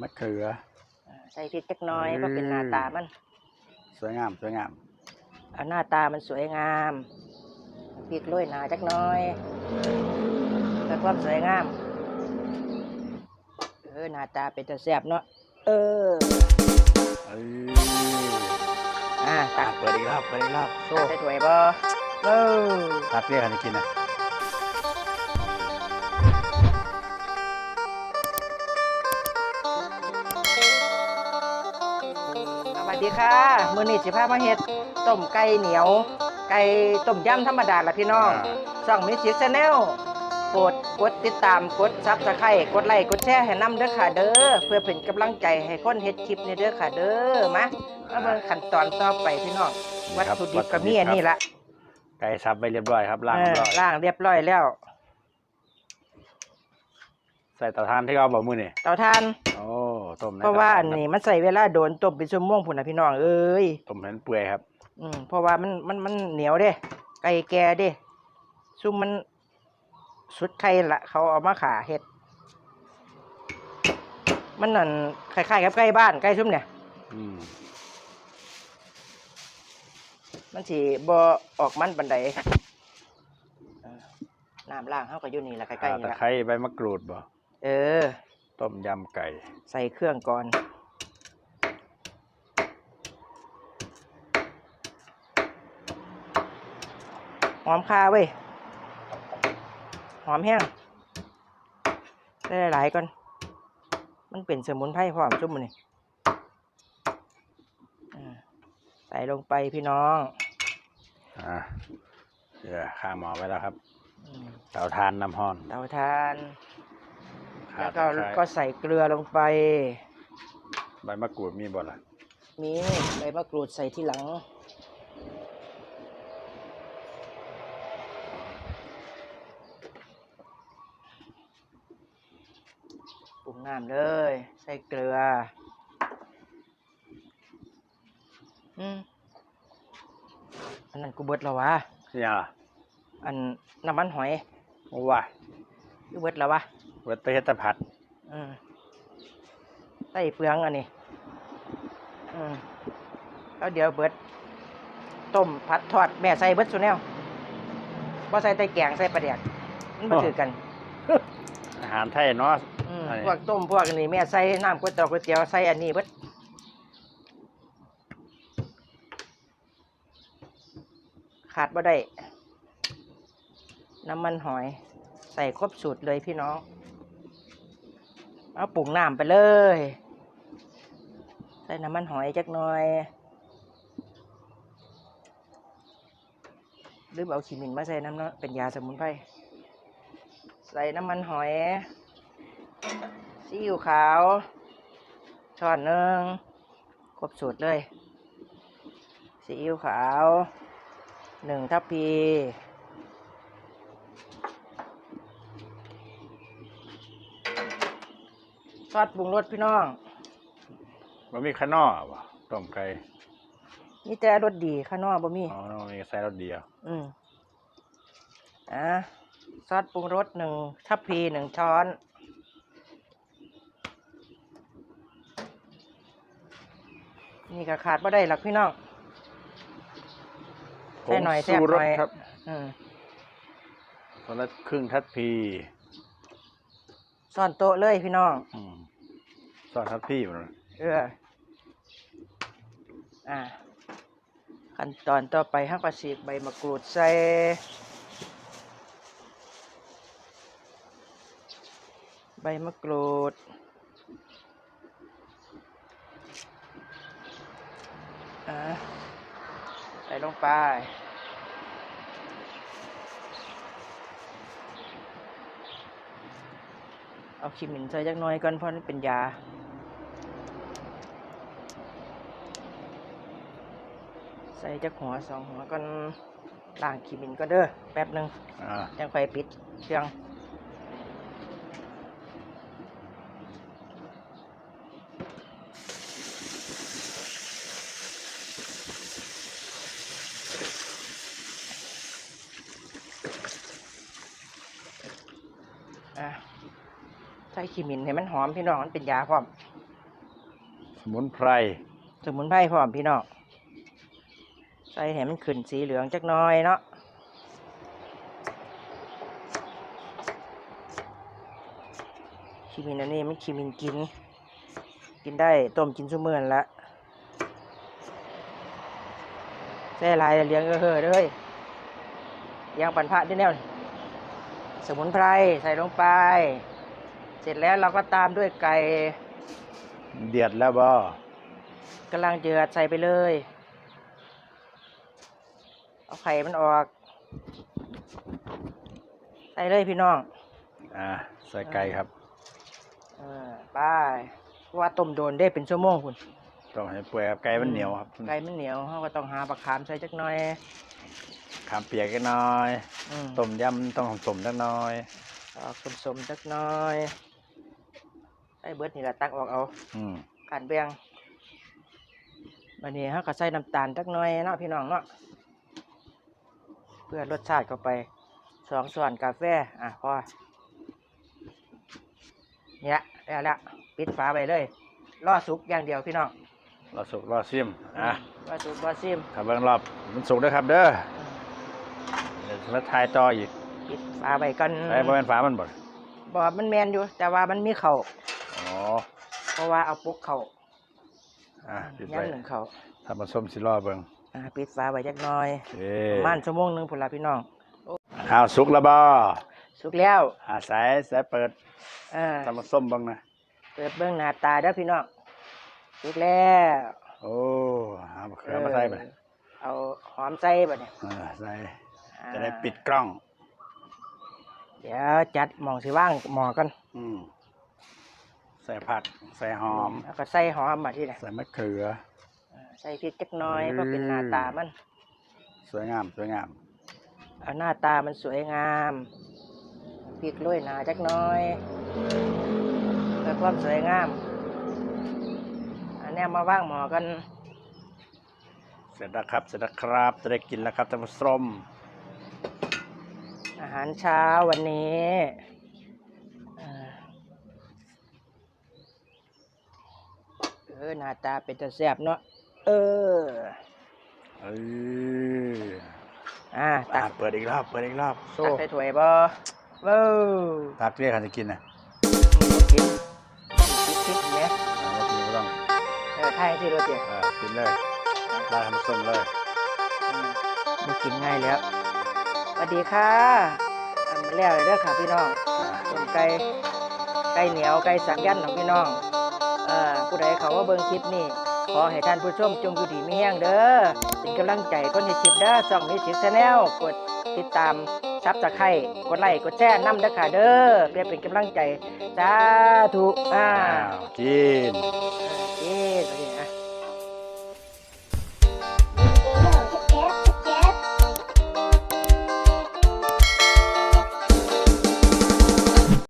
มะเขืออ่าใส่พริกจักหน้อยก็เป็นหน้าตามัน สวยงามสวยงามเอาหน้าตามันสวยงามพริกโรยหนาจักหน้อยเพื่อความสวยงาม เออหน้าตาเป็นตาแซ่บเนาะเออเอ้ยอ่าอะตักเปิดอีกรอบเปิดอีกรอบโซ่ใส่ถ้วยบ่เออทักเรียกกันจะกินนะ วัสดีค่ะมื้อนี้สิพามาเฮ็ดต้มไก่เหนียว ไก่ต้มยำธรรมดาล่ะพี่น้องช่องมิวสิกชาแนลกดกดติดตามกดซับสไครต์กดไลค์กดแชร์ให้นำเด้อค่ะเด้อเพื่อเป็นกำลังใจให้คนเฮ็ดคลิปนี่เด้อค่ะเด้อมามาเบิ่งขั้นตอนต่อไปพี่น้องวัตถุดิบก็มีอันนี้ละไก่สับไปเรียบร้อยครับล้างเอเรียอบร้อยล้างเรียบร้อยแล้ว ใส่เตาถ่านที่เราบอกมือนี่เตาถ่าน โอ้ต้มในเพราะว่าตอันนี้มันใส่เวลาโดนต้มเป็นชั่วโมงพุ่นน่ะพี่น้องเอ้ยต้มเห็นเปื่อยครับ อืมเพราะว่ามันมันมันเหนียวเด้ไก่แก่เด้ซุ่มมันสุดไข่ละเขาเอามาขาเฮ็ด มันนั่นคล้ายๆกับไก่บ้านไก่ซุ่มเนี่ยอืมมันสิบ่ออกมันบันไดเออน้ำล้างเฮาก็อยู่นี่ละใกล้ๆข่านี่ตะละไคร้ใบมะกรูดบ่ เออ ต้มยำไก่ ใส่เครื่องก่อน หอมคาเว้ย หอมแห้งใส่หลายๆก่อน มันเป็นสมุนไพรพร้อมจุ่มมันนี่อ่าใส่ลงไปพี่น้อง อ่าเดี๋ยวข้าหมอไว้แล้วครับอืมเตาถ่านน้ำห้อน เตาทานข่า แล้วก็ตะไคร้ก็ใส่เกลือลงไป ใบมะกรูดมีบ่ล่ะมีใบมะกรูดใส่ที่หลัง ปรุงน้ำเลย ใส่เกลือ อืมอันนั้นกูเบิดแล้ววะนี่ยังล่ะอันน้ำมันหอยโอ้ว่า กูเบิดแล้ววะ เวทเฮ็ดแตะผัดอืมใส่เปลืองอันนี้ อืมแล้วเดี๋ยวเบิดต้มผัดทอดแม่ใส่เบิดสุแนวบ่ใส่แต่แกงใส่ปลาแดกมันบ่ถือกัน อาหารไทยเนาะอืมอันนี้พวกต้มพวกอันนี้แม่ใส่น้ำก๋วยเตี๋ยวก๋วยเตี๋ยวใส่อันนี้เบิดขาดบ่ได้ น้ำมันหอย ใส่ครบสูตรเลยพี่น้อง เอาปรุงน้ำไปเลย ใส่น้ำมันหอยจักหน่อย หรือเอาขีมินมาใส่น้ำเนาะเป็นยาสมุนไพร ใส่น้ำมันหอย ซีอิ๊วขาว ช้อนหนึ่งครบสูตรเลย ซีอิ๊วขาวหนึ่งทัพพี ซอสปรุงรสพี่น้องมันมีข้าวนอกบ่ต้มไก่นี่แต่รสดีข้างนอกบ่มีอ๋อมีใส่รสเดียวอืมอะซอสปรุงรสหนึ่งทัพพีหนึ่งช้อนนี่ก็ขาดบ่ได้หลักพี่น้องผใส่งหน่อยแซ่บชูหรน่สอยครับอืมคนละครึ่งทัดพีซ่อนโต๊ะเลยพี่น้อง อืม ซอสทัดพี่มันเอออ่าขั้นตอนต่อไปห้ากระสีกใบมะกรูดใส่ใบมะกรูดอ่าใส่ลงไป เอาขิมินใส่จักน่อยก่อนเพราะนี่เป็นยา ใส่จักหัวสองหัวก่อนล้างขิมินก็เด้อแป๊บหนึ่งอ่ายังไฟปิดเครื่องอะใส่ขิมินให้มันหอมพี่น้องมันเป็นยาพร้อมสมุนไพร สมุนไพรพร้อมพี่น้องใส่ให้มันขึ้นสีเหลืองจักหน้อยเนาะคิมินอันนี้มันคิมินกิน กินได้ต้มกินซุมื้อนั่นละใส่หลายแล้วเลี้ยงเออเฮ้อเลยเลี้ยงปันพระได้แนวนี่สมุนไพรใส่ลงไป เสร็จแล้วเราก็ตามด้วยไก่ เดือดแล้วบ่กำลังเดือดใส่ไปเลย เอาไข่มันออก ใส่เลยพี่น้อง อ่า ใส่ไก่ครับ เออไป้ายเพราะว่าต้มโดนได้เป็นชั่วโมงคุณต้องให้เปื่อยครับไก่มันเหนียวครับไก่มันเหนียวเราก็ต้องหาปลาขามใส่จักหน่อยขามเปียกกันหน่อยอืมต้มยำต้องต้มจักหน่อย ออกสมๆจักหน่อยใส่เบิดนี่แหละตักออกเอา อืมการเบียงวันนี้เขาก็ใส่น้ำตาลจักหน่อยเนาะพี่น้องเนาะเพื่อรสชาติเข้าไปสองส่วนกาแฟอะพอเนี่ยแล้วละปิดฝาไปเลยรอสุกอย่างเดียวพี่น้องรอสุกรอซิมอะรอสุกรอซิมขับเบิ้งรอบมันสุกเด้อครับเด้อเดี๋ยวมาทายต่ออีกปิดฝาไปกันไอ้บ่แม่นฟ้ามันบ่บอกมันแมนอยู่ แต่ว่ามันมีเข่าอ๋อเพราะว่าเอาปุกเข่าอะปิดย่าไว้งหนึ่งเข่าถ้ามาส้มสิรอเบิ่ง อะปิดฝาไว้จักหน่อยเอ้ประมาณชั่วโมงหนึ่งพุ่นละพี่น้องอ้าวสุกแล้วบ่สุกแล้วอ่าสายสายเปิดเออถ้ามาส้มเบ้างนะ เปิดเบื้องหน้าตาเด้อพี่น้องสุกแล้วโอ้เอามะเขือมาใส่ไปเออเอาหอมใส่บ่เนี่ยอ่าใส่ อ่าจะได้ปิดกล้อง เดี๋ยวจัดหมองสิว่างหมอกันอืมใส่ผัก ใส่หอม แล้วก็ใส่หอมมาที่ไหนใส่มะเขือ ใส่พริกจักหน้อยอืมก็เป็นหน้าตามัน สวยงามสวยงาม เอาหน้าตามันสวยงามพริกโรยหนาจักหน้อยเพื่อความสวยงาม อันเนี้ยมาว่างหมอกัน เสร็จแล้วครับเสร็จแล้วครับจะได้กินแล้วครับท่านผู้ชมอาหารเช้าวันนี้เอ่อเออหน้าตาเป็นตะแซ่บเนาะ เออ เอออ่าอะตักเปิดอีกรอบ เปิดอีกรอบ โซ่ ตักใส่ถ้วยบ่ว้าวตักเรียกใครจะกินนะกินคิดคิดเนี่ยอ่าไม่กินก็ต้องเออไทยที่รถเดียวเออกินเลยลาทำส้มเลยมันกินง่ายแล้วสวัสดีค่ะทำมาแล้วเลยเด้อค่ะพี่น้องต้มไก่ไก่เหนียวไก่สักยันต์ของพี่น้องเอ่อผู้ใดเขาว่าเบิ่งคลิปนี่ ขอให้ท่านผู้ชมจงอยู่ดีมีแห้งเด้อเป็นกำลังใจคนที่คลิปเด้อช่องมิวสิกแนลกดติดตามซับสไครต์กดไลค์กดแชร์นำเด้อค่ะเด้อเพื่อเป็นกำลังใจสาธุอ่าอ้าวกิน เอ๊ะ